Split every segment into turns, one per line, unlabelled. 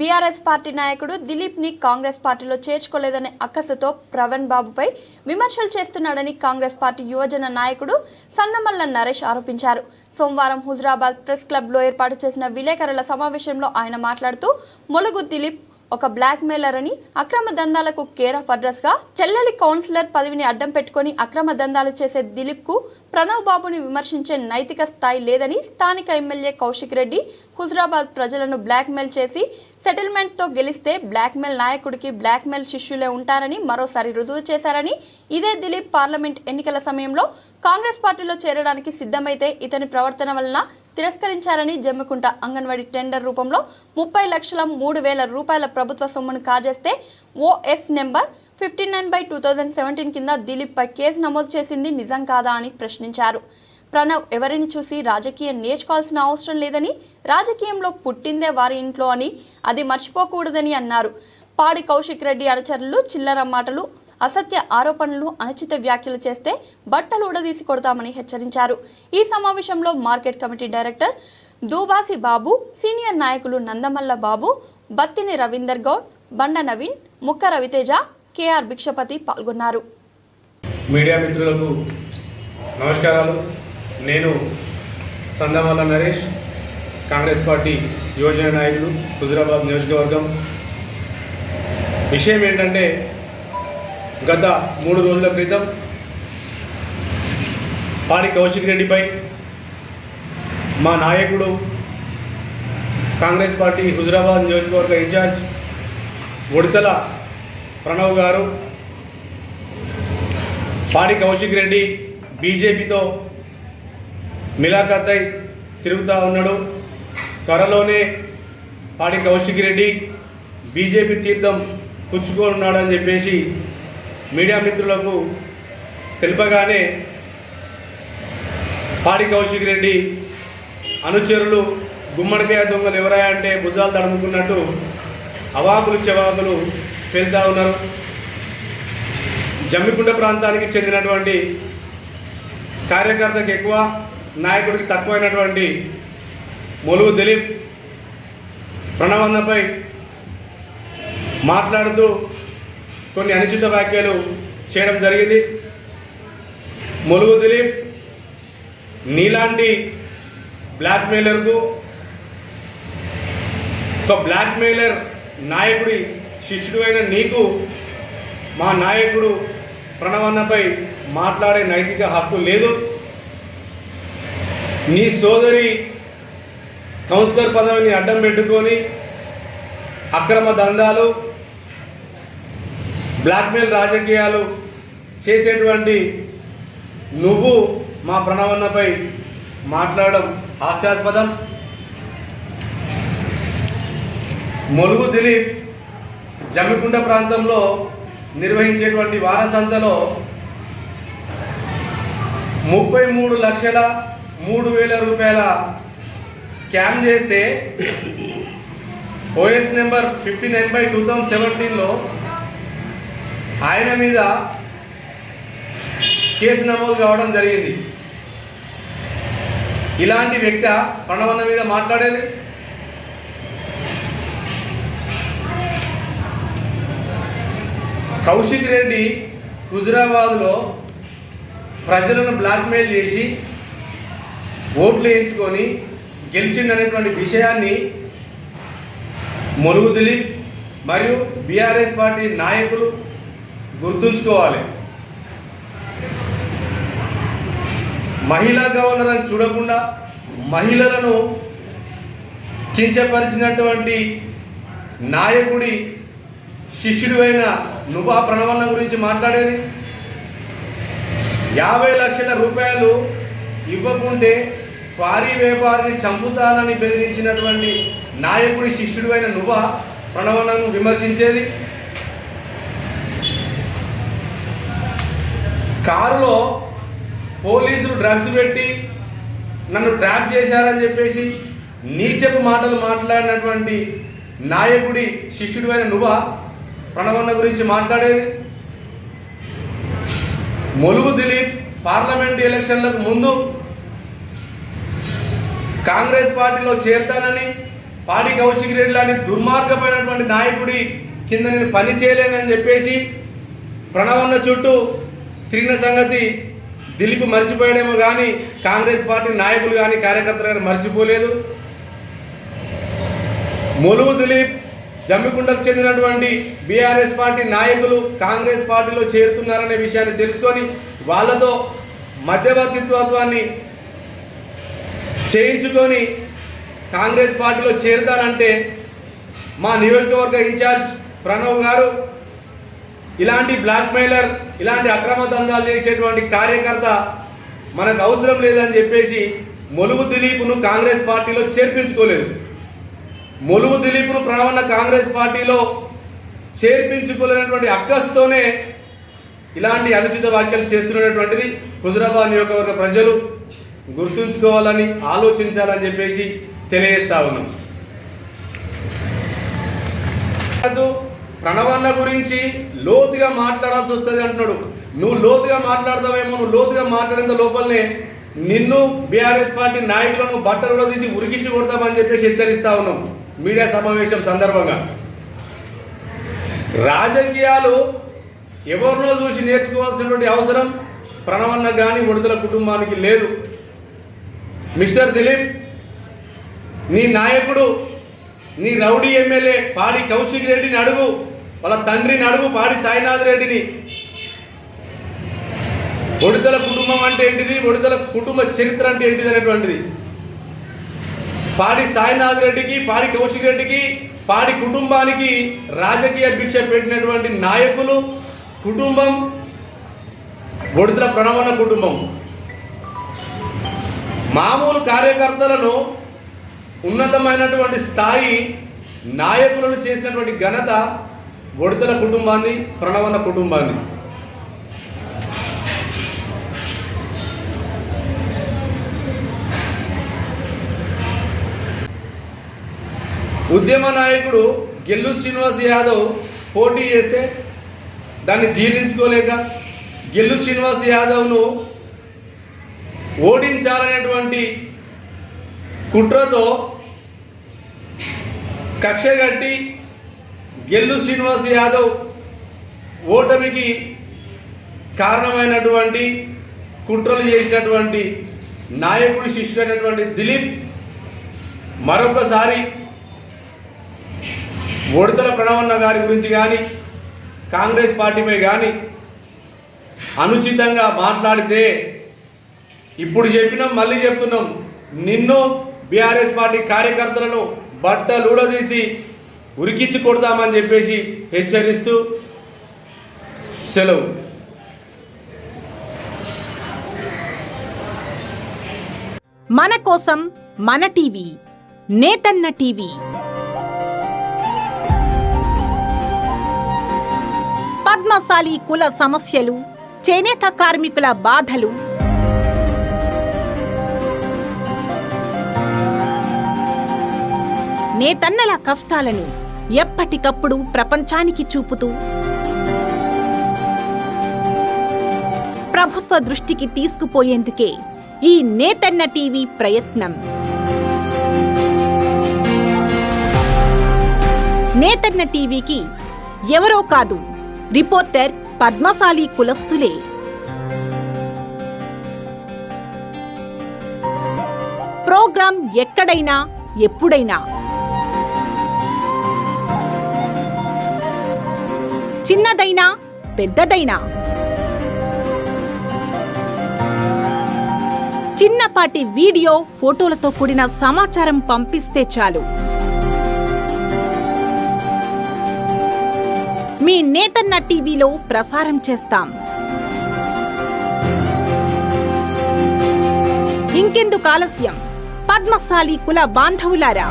BRS party నాయకుడు దిలీప్ని కాంగ్రెస్ పార్టీలో చేర్చుకోలేదనే అక్కసుతో ప్రవణ్ బాబుపై విమర్శలు చేస్తున్నాడని కాంగ్రెస్ పార్టీ యువజన నాయకుడు సందమల్ల నరేష్ ఆరోపించారు. సోమవారం హుజరాబాద్ ప్రెస్ క్లబ్లో ఏర్పాటు చేసిన విలేకరుల సమావేశంలో ఆయన మాట్లాడుతూ మొలుగు దిలీప్ ఒక బ్లాక్ మెయిలర్ అని అక్రమ దందాలకు కేర్ ఆఫ్ అడ్రస్గా చెల్లెలి కౌన్సిలర్ పదవిని అడ్డం పెట్టుకొని అక్రమ దందాలు చేసే దిలీప్కు ప్రణవ్ బాబుని విమర్శించే నైతిక స్థాయి లేదని స్థానిక ఎమ్మెల్యే కౌశిక్ రెడ్డి హుజరాబాద్ ప్రజలను బ్లాక్మెయిల్ చేసి సెటిల్మెంట్తో గెలిస్తే బ్లాక్మెయిల్ నాయకుడికి బ్లాక్మెయిల్ శిష్యులే ఉంటారని మరోసారి రుజువు చేశారని ఇదే దిలీప్ పార్లమెంట్ ఎన్నికల సమయంలో కాంగ్రెస్ పార్టీలో చేరడానికి సిద్ధమైతే ఇతని ప్రవర్తన వలన తిరస్కరించారని జమ్మికుంట అంగన్వాడీ టెండర్ రూపంలో ముప్పై లక్షల మూడు వేల రూపాయల ప్రభుత్వ సొమ్మును కాజేస్తే OS number fifty nine by two thousand seventeen కింద దిలీప్పై కేసు నమోదు చేసింది నిజం కాదా అని ప్రశ్నించారు. ప్రణవ్ ఎవరిని చూసి రాజకీయం నేర్చుకోవాల్సిన అవసరం లేదని రాజకీయంలో పుట్టిందే వారి ఇంట్లో అని అది మర్చిపోకూడదని అన్నారు. పాడి కౌశిక్ రెడ్డి అనుచరులు చిల్లర మాటలు అసత్య ఆరోపణలు అనుచిత వ్యాఖ్యలు చేస్తే బట్టలు ఉడదీసి కొడతామని హెచ్చరించారు. ఈ సమావేశంలో market committee director Dubasi Babu senior నాయకులు నందమల్ల బాబు బత్తిని రవీందర్ గౌడ్ బండ నవీన్ ముక్క రవితేజ కేఆర్ భిక్షపతి పాల్గొన్నారు.
మీడియా మిత్రులకు నమస్కారాలు. నేను సందమల్ల నరేష్ కాంగ్రెస్ పార్టీ యువజన నాయకుడు హుజురాబాద్ నియోజకవర్గం. విషయం ఏంటంటే గత మూడు రోజుల క్రితం పాడి కౌశిక్ రెడ్డిపై మా నాయకుడు కాంగ్రెస్ పార్టీ హుజురాబాద్ నియోజకవర్గ ఇన్ఛార్జ్ ఉడతల ప్రణవ్ గారు పాడి కౌశిక్ రెడ్డి బీజేపీతో మిలాఖత్ అయి తిరుగుతూ ఉన్నాడు. త్వరలోనే పాడి కౌశిక్ రెడ్డి బీజేపీ తీర్థం పుచ్చుకోనున్నాడని చెప్పేసి మీడియా మిత్రులకు తెలుపగానే పాడి కౌశిక్ రెడ్డి అనుచరులు గుమ్మడికాయ దొంగలు ఎవరాయంటే భుజాలు తడుముకున్నట్టు అవాకులు చెవాకులు పెళ్తా ఉన్నారు. జమ్మికుంట ప్రాంతానికి చెందినటువంటి కార్యకర్తకు ఎక్కువ నాయకుడికి తక్కువైనటువంటి మొలుగు దిలీప్ ప్రణవన్నపై మాట్లాడుతూ కొన్ని అనుచిత వ్యాఖ్యలు చేయడం జరిగింది. మొలుగు దిలీప్ నీలాంటి బ్లాక్మెయిలర్కు ఒక బ్లాక్మెయిలర్ నాయకుడి శిష్యుడు అయిన నీకు మా నాయకుడు ప్రణవన్నపై మాట్లాడే నైతిక హక్కు లేదు. నీ సోదరి కౌన్సిలర్ పదవిని అడ్డం పెట్టుకొని అక్రమ దందాలు బ్లాక్మెయిల్ రాజకీయాలు చేసేటువంటి నువ్వు మా ప్రణవన్నపై మాట్లాడడం హాస్యాస్పదం. మొలుగు దిలీప్ జమ్మికుండ ప్రాంతంలో నిర్వహించేటువంటి వారసంతలో ముప్పై మూడు లక్షల మూడు వేల రూపాయల స్కామ్ చేస్తే OS number fifty nine by two thousand సెవెంటీన్లో ఆయన మీద కేసు నమోదు కావడం జరిగింది. ఇలాంటి వ్యక్తి ప్రణవన్న మీద మాట్లాడేది? కౌశిక్ రెడ్డి హుజురాబాద్లో ప్రజలను బ్లాక్మెయిల్ చేసి ఓట్లు వేయించుకొని గెలిచిండనేటువంటి విషయాన్ని మురుగు దిలీప్ మరియు బీఆర్ఎస్ పార్టీ నాయకులు గుర్తుంచుకోవాలి. మహిళా గవర్నర్ అని చూడకుండా మహిళలను కించపరిచినటువంటి నాయకుడి శిష్యుడు అయిన నువ్వు ఆ ప్రణవన్న గురించి మాట్లాడేది? యాభై లక్షల రూపాయలు ఇవ్వకుంటే క్వారీ వ్యాపారిని చంపుతానని బెదిరించినటువంటి నాయకుడి శిష్యుడు అయిన నువ్వా ప్రణవన్నను విమర్శించేది? కారులో పోలీసులు డ్రగ్స్ పెట్టి నన్ను ట్రాప్ చేశారని చెప్పేసి నీచపు మాటలు మాట్లాడినటువంటి నాయకుడి శిష్యుడు అయిన నువ్వా ప్రణవన్న గురించి మాట్లాడేది? మొలుగు దిలీప్ పార్లమెంట్ ఎలక్షన్లకు ముందు కాంగ్రెస్ పార్టీలో చేరతానని పాడి కౌశిక్ రెడ్డి లాంటి దుర్మార్గమైనటువంటి నాయకుడి కింద నేను పని చేయలేనని చెప్పేసి ప్రణవన్న చుట్టూ తిరిగిన సంగతి దిలీప్ మర్చిపోయాడేమో కానీ కాంగ్రెస్ పార్టీ నాయకులు కానీ కార్యకర్తలు కానీ మర్చిపోలేదు. మొలుగు దిలీప్ జమ్మికుండకు చెందినటువంటి బీఆర్ఎస్ పార్టీ నాయకులు కాంగ్రెస్ పార్టీలో చేరుతున్నారనే విషయాన్ని తెలుసుకొని వాళ్ళతో మధ్యవర్తిత్వత్వాన్ని చేయించుకొని కాంగ్రెస్ పార్టీలో చేరుతారంటే మా నియోజకవర్గ ఇన్ఛార్జ్ ప్రణవ్ గారు ఇలాంటి బ్లాక్మెయిలర్ ఇలాంటి అక్రమ దందాలు చేసేటువంటి కార్యకర్త మనకు అవసరం లేదని చెప్పేసి మొలుగు దిలీప్ను కాంగ్రెస్ పార్టీలో చేర్పించుకోలేదు. ములుగు దిలీప్ను ప్రణవన్న కాంగ్రెస్ పార్టీలో చేర్పించుకోలేనటువంటి అక్కస్తోనే ఇలాంటి అనుచిత వ్యాఖ్యలు చేస్తున్నటువంటిది హుజరాబాద్ నియోజకవర్గ ప్రజలు గుర్తుంచుకోవాలని ఆలోచించాలని చెప్పేసి తెలియజేస్తా ఉన్నాం. ప్రణవన్న గురించి లోతుగా మాట్లాడాల్సి వస్తుంది అంటున్నాడు. నువ్వు లోతుగా మాట్లాడతావేమో నువ్వు లోతుగా మాట్లాడిన లోపలనే నిన్ను బీఆర్ఎస్ పార్టీ నాయకులను బట్టలు కూడా తీసి ఉరికించి కొడతామని చెప్పేసి హెచ్చరిస్తా ఉన్నాం. మీడియా సమావేశం సందర్భంగా. రాజకీయాలు ఎవరినో చూసి నేర్చుకోవాల్సినటువంటి అవసరం ప్రణవన్న కానీ విడుదల కుటుంబానికి లేదు. మిస్టర్ దిలీప్ నీ నాయకుడు నీ రౌడీ ఎమ్మెల్యే పాడి కౌశిక్ రెడ్డిని అడుగు వాళ్ళ తండ్రిని అడుగు పాడి సాయినాథ్ రెడ్డిని. ఒడిదల కుటుంబం అంటే ఏంటిది? ఒడిదల కుటుంబ చరిత్ర అంటే ఏంటిది అనేటువంటిది. పాడి సాయినాథ్ రెడ్డికి పాడి కౌశిక్ రెడ్డికి పాడి కుటుంబానికి రాజకీయ భిక్ష పెట్టినటువంటి నాయకులు కుటుంబం ఒడిదల ప్రణవన కుటుంబం. మామూలు కార్యకర్తలను ఉన్నతమైనటువంటి స్థాయి నాయకులను చేసినటువంటి ఘనత ఒడితల కుటుంబాన్ని ప్రణవన్న కుటుంబాన్ని. ఉద్యమ నాయకుడు గెల్లు శ్రీనివాస్ యాదవ్ పోటీ చేస్తే దాన్ని జీర్ణించుకోలేక గెల్లు శ్రీనివాస్ యాదవ్ను ఓడించాలనేటువంటి కుట్రతో కక్ష కట్టి గెల్లు శ్రీనివాస్ యాదవ్ ఓటమికి కారణమైనటువంటి కుట్రలు చేసినటువంటి నాయకుడి శిష్యుడైనటువంటి దిలీప్ మరొకసారి ఒడితల ప్రణవన్న గారి గురించి కానీ కాంగ్రెస్ పార్టీపై కానీ అనుచితంగా మాట్లాడితే ఇప్పుడు చెప్పినాం మళ్ళీ చెప్తున్నాం. నిన్ను బీఆర్ఎస్ పార్టీ కార్యకర్తలను బట్టలుడదీసి ఉరికించి కొడతామని చెప్పేసి హెచ్చరిస్తూ సెలవు.
మన కోసం మన టీవీ నేతన్న టీవీ. పద్మశాలి కుల సమస్యలు చేనేత కార్మికుల బాధలు. నేతన్నల కష్టాలను ఎప్పటికప్పుడు ప్రపంచానికి చూపుతూ ప్రభుత్వ దృష్టికి తీసుకుపోయేందుకే ఈ నేతన్న టీవీ ప్రయత్నం. నేతన్న టీవీకి ఎవరో కాదు రిపోర్టర్ పద్మశాలి కులస్తులే. ప్రోగ్రాం ఎక్కడైనా ఎప్పుడైనా. చిన్నదైనా పెద్దదైనా. చిన్నపాటి వీడియో ఫోటోలతో కూడిన సమాచారం పంపిస్తే చాలు. మీ నేతన్న టీవీలో ప్రసారం చేస్తాం. ఇంకెందుకు ఆలస్యం? పద్మశాలి కుల బాంధవులారా.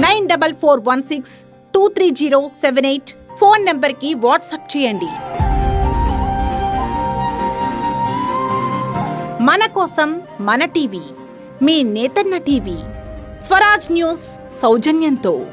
Nine double four one six two three zero seven eight phone నంబర్కి వాట్సాప్ చేయండి. మన కోసం మన టీవీ మీ నేతన్న టీవీ. స్వరాజ్ న్యూస్ సౌజన్యంతో.